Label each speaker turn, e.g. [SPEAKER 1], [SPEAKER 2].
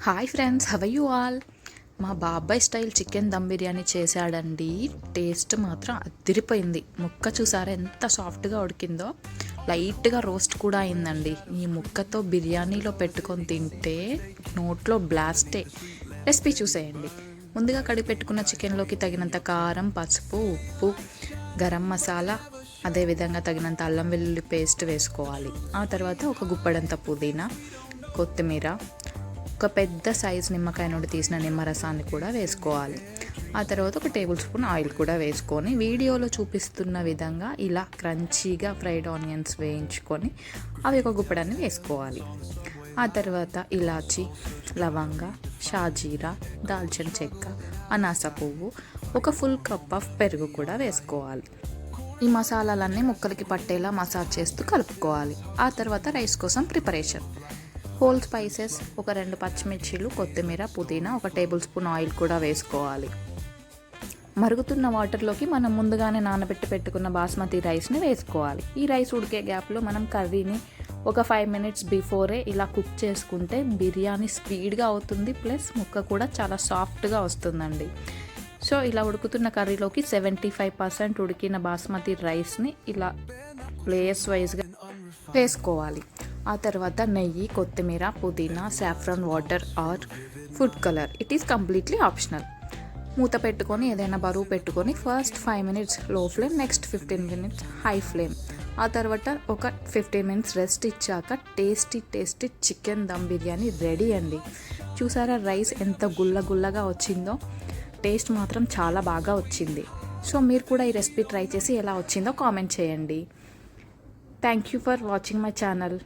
[SPEAKER 1] Hi friends how you all మా బాబాయ్ style chicken dum biryani చేశాడండి. టేస్ట్ మాత్రం అదిరిపోయింది. ముక్క చూసారా ఎంత సాఫ్ట్గా ఉడికిందో? లైట్గా రోస్ట్ కూడా అయిందండి. ఈ ముక్కతో బిర్యానీలో పెట్టుకొని తింటే నోట్లో బ్లాస్టే. రెసిపీ చూసేయండి. ముందుగా కడిగి పెట్టుకున్న చికెన్లోకి తగినంత కారం పసుపు ఉప్పు గరం మసాలా అదేవిధంగా తగినంత అల్లం వెల్లుల్లి పేస్ట్ వేసుకోవాలి. ఆ తర్వాత ఒక గుప్పడంత పుదీనా కొత్తిమీర ఒక పెద్ద సైజ్ నిమ్మకాయ నుండి తీసిన నిమ్మరసాన్ని కూడా వేసుకోవాలి. ఆ తర్వాత ఒక టేబుల్ స్పూన్ ఆయిల్ కూడా వేసుకొని వీడియోలో చూపిస్తున్న విధంగా ఇలా క్రంచీగా ఫ్రైడ్ ఆనియన్స్ వేయించుకొని అవి ఒక గుప్పడాన్ని వేసుకోవాలి. ఆ తర్వాత ఇలాచి లవంగ షాజీరా దాల్చిన చెక్క అనాస పువ్వు ఒక ఫుల్ కప్ ఆఫ్ పెరుగు కూడా వేసుకోవాలి. ఈ మసాలాలన్నీ ముక్కలకి పట్టేలా మసాజ్ చేస్తూ కలుపుకోవాలి. ఆ తర్వాత రైస్ కోసం ప్రిపరేషన్. హోల్ స్పైసెస్ ఒక రెండు పచ్చిమిర్చీలు కొత్తిమీర పుదీనా ఒక టేబుల్ స్పూన్ ఆయిల్ కూడా వేసుకోవాలి. మరుగుతున్న వాటర్లోకి మనం ముందుగానే నానబెట్టి పెట్టుకున్న బాస్మతి రైస్ని వేసుకోవాలి. ఈ రైస్ ఉడికే గ్యాప్లో మనం కర్రీని ఒక ఫైవ్ మినిట్స్ బిఫోరే ఇలా కుక్ చేసుకుంటే బిర్యానీ స్పీడ్గా అవుతుంది ప్లస్ ముక్క కూడా చాలా సాఫ్ట్గా వస్తుందండి. సో ఇలా ఉడుకుతున్న కర్రీలోకి సెవెంటీ ఫైవ్ పర్సెంట్ ఉడికిన బాస్మతి రైస్ని ఇలా ప్లేయర్స్ వైజ్గా వేసుకోవాలి. ఆ తర్వాత నెయ్యి కొత్తిమీర పుదీనా saffron water or food colour. It is completely optional మూత పెట్టుకొని ఏదైనా బరువు పెట్టుకొని ఫస్ట్ ఫైవ్ మినిట్స్లో flame next fifteen minutes high flame ఆ తర్వాత ఒక ఫిఫ్టీన్ మినిట్స్ రెస్ట్ ఇచ్చాక tasty tasty chicken dum biryani ready అండి. చూసారా రైస్ ఎంత గుల్ల గుల్లగా వచ్చిందో? టేస్ట్ మాత్రం చాలా బాగా వచ్చింది. సో మీరు కూడా ఈ రెసిపీ ట్రై చేసి ఎలా వచ్చిందో కామెంట్ చేయండి. Thank you for watching my channel